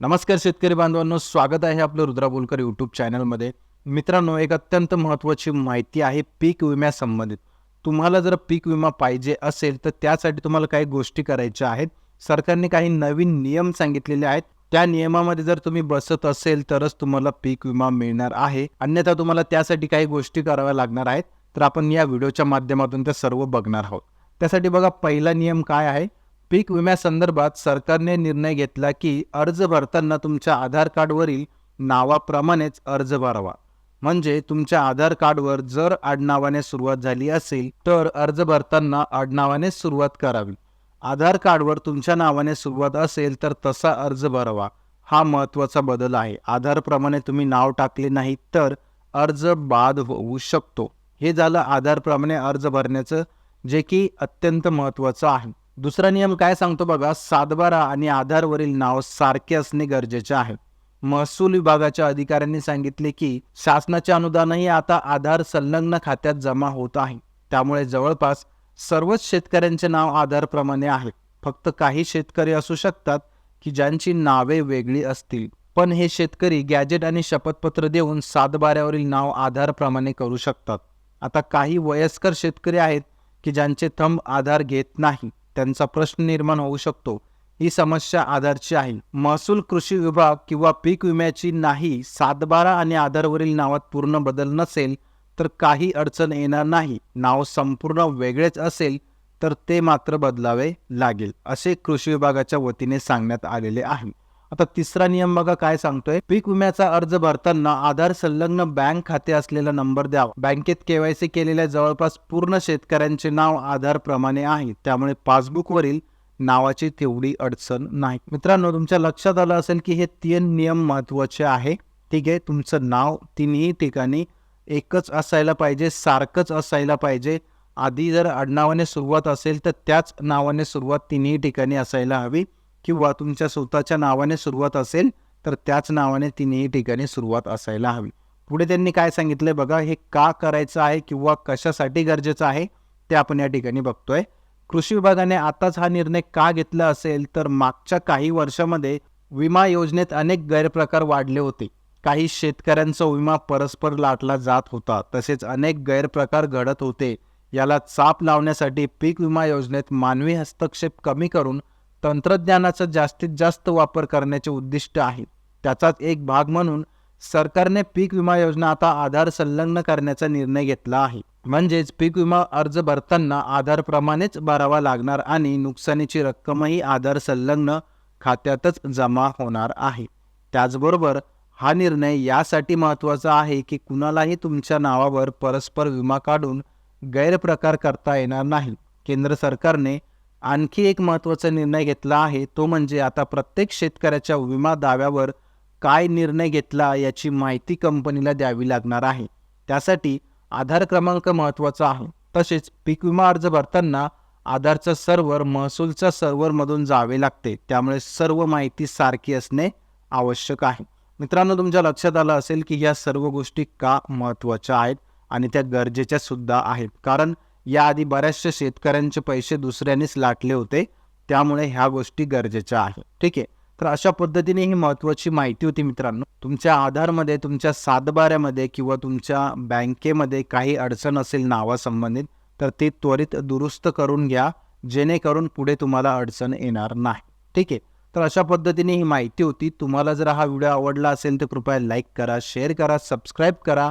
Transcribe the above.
नमस्कार शेतकरी बांधवांनो स्वागत आहे आपलं रुद्रा बोलकर यूट्यूब चॅनलमध्ये मित्रांनो एक अत्यंत महत्त्वाची माहिती आहे पीक विम्यासंबंधित तुम्हाला जर पीक विमा पाहिजे असेल तर त्यासाठी तुम्हाला काही गोष्टी करायच्या आहेत. सरकारने काही नवीन नियम सांगितलेले आहेत. त्या नियमामध्ये जर तुम्ही बसत असेल तरच तुम्हाला पीक विमा मिळणार आहे. अन्यथा तुम्हाला त्यासाठी काही गोष्टी कराव्या लागणार आहेत. तर आपण या व्हिडिओच्या माध्यमातून ते सर्व बघणार आहोत. त्यासाठी बघा पहिला नियम काय आहे? पीक विम्यासंदर्भात सरकारने निर्णय घेतला की अर्ज भरताना तुमच्या आधार कार्डवरील नावाप्रमाणेच अर्ज भरावा. म्हणजे तुमच्या आधार कार्डवर जर आडनावाने सुरुवात झाली असेल तर अर्ज भरताना आडनावाने सुरुवात करावी. आधार कार्डवर तुमच्या नावाने सुरुवात असेल तर तसा अर्ज भरावा. हा महत्त्वाचा बदल आहे. आधारप्रमाणे तुम्ही नाव टाकले नाही तर अर्ज बाद होऊ शकतो. हे झालं आधारप्रमाणे अर्ज भरण्याचं जे की अत्यंत महत्त्वाचं आहे. दुसरा नियम काय सांगतो बघा सातबारा आणि आधारवरील नाव सारखे असणे गरजेचे आहे. महसूल विभागाच्या अधिकाऱ्यांनी सांगितले की शासनाचे अनुदानही आता आधार संलग्न खात्यात जमा होत आहे. त्यामुळे जवळपास सर्वच शेतकऱ्यांचे नाव आधारप्रमाणे आहे. फक्त काही शेतकरी असू शकतात की ज्यांची नावे वेगळी असतील. पण हे शेतकरी गॅजेट आणि शपथपत्र देऊन सातबाऱ्यावरील नाव आधारप्रमाणे करू शकतात. आता काही वयस्कर शेतकरी आहेत की ज्यांचे थंब आधार घेत नाही. त्यांचा प्रश्न निर्माण होऊ शकतो. ही समस्या आधारची आहे. महसूल कृषी विभाग किंवा पीक विम्याची नाही सातबारा आणि आधारवरील नावात पूर्ण बदल नसेल तर काही अडचण येणार नाही. नाव संपूर्ण वेगळेच असेल तर ते मात्र बदलावे लागेल असे कृषी विभागाच्या वतीने सांगण्यात आलेले आहे. आता तिसरा नियम बघा काय सांगतोय. पीक विम्याचा अर्ज भरताना आधार संलग्न बँक खाते असलेला नंबर द्यावा. बँकेत केवायसी केलेल्या जवळपास पूर्ण शेतकऱ्यांचे नाव आधार प्रमाणे आहे. त्यामुळे पासबुकवरील नावाची तेवढी अडचण नाही. मित्रांनो तुमच्या लक्षात आलं असेल की हे तीन नियम महत्त्वाचे आहे. ठीक आहे तुमचं नाव तिन्ही ठिकाणी एकच असायला पाहिजे सारखंच असायला पाहिजे. आधी जर आडनावाने सुरुवात असेल तर त्याच नावाने सुरुवात तिन्ही ठिकाणी असायला हवी. किंवा तुमच्या स्वतःच्या नावाने सुरुवात असेल तर त्याच नावाने तिन्ही ठिकाणी सुरुवात असायला हवी. पुढे त्यांनी काय सांगितलंय बघा हे का करायचं आहे किंवा कशासाठी गरजेचं आहे ते आपण या ठिकाणी बघतोय. कृषी विभागाने आताच हा निर्णय का घेतला असेल तर मागच्या काही वर्षामध्ये विमा योजनेत अनेक गैरप्रकार वाढले होते. काही शेतकऱ्यांचा विमा परस्पर लाटला जात होता तसेच अनेक गैरप्रकार घडत होते. याला चाप लावण्यासाठी पीक विमा योजनेत मानवी हस्तक्षेप कमी करून तंत्रज्ञानाचा जास्तीत जास्त वापर करण्याचे उद्दिष्ट आहे त्याचाच एक भाग म्हणून सरकारने पीक विमा योजना आता आधार संलग्न करण्याचा निर्णय घेतला आहे. म्हणजेच पीक विमा अर्ज भरताना आधारप्रमाणेच भरावा लागणार आणि नुकसानीची रक्कमही आधार संलग्न खात्यातच जमा होणार आहे. त्याचबरोबर हा निर्णय यासाठी महत्त्वाचा आहे की कुणालाही तुमच्या नावावर परस्पर विमा काढून गैरप्रकार करता येणार नाही. केंद्र सरकारने आणखी एक महत्त्वाचा निर्णय घेतला आहे तो म्हणजे आता प्रत्येक शेतकऱ्याच्या विमा दाव्यावर काय निर्णय घेतला याची माहिती कंपनीला द्यावी लागणार आहे. त्यासाठी आधार क्रमांक महत्त्वाचा आहे. तसेच पीक विमा अर्ज भरताना आधारचा सर्व्हर महसूलच्या सर्व्हरमधून जावे लागते. त्यामुळे सर्व माहिती सारखी असणे आवश्यक आहे. मित्रांनो तुमच्या लक्षात आलं असेल की या सर्व गोष्टी का महत्त्वाच्या आहेत आणि त्या गरजेच्या सुद्धा आहेत. कारण याआधी बऱ्याचशा शेतकऱ्यांचे पैसे दुसऱ्यांनीच लाटले होते. त्यामुळे ह्या गोष्टी गरजेच्या आहेत. ठीक आहे? तर अशा पद्धतीने ही महत्त्वाची माहिती होती मित्रांनो. तुमच्या आधारमध्ये तुमच्या सातबाऱ्यामध्ये किंवा तुमच्या बँकेमध्ये काही अडचण असेल नावासंबंधित तर ते त्वरित दुरुस्त करून घ्या. जेणेकरून पुढे तुम्हाला अडचण येणार नाही. ठीक आहे? तर अशा पद्धतीने ही माहिती होती. तुम्हाला जर हा व्हिडिओ आवडला असेल तर कृपया लाईक करा शेअर करा सबस्क्राईब करा.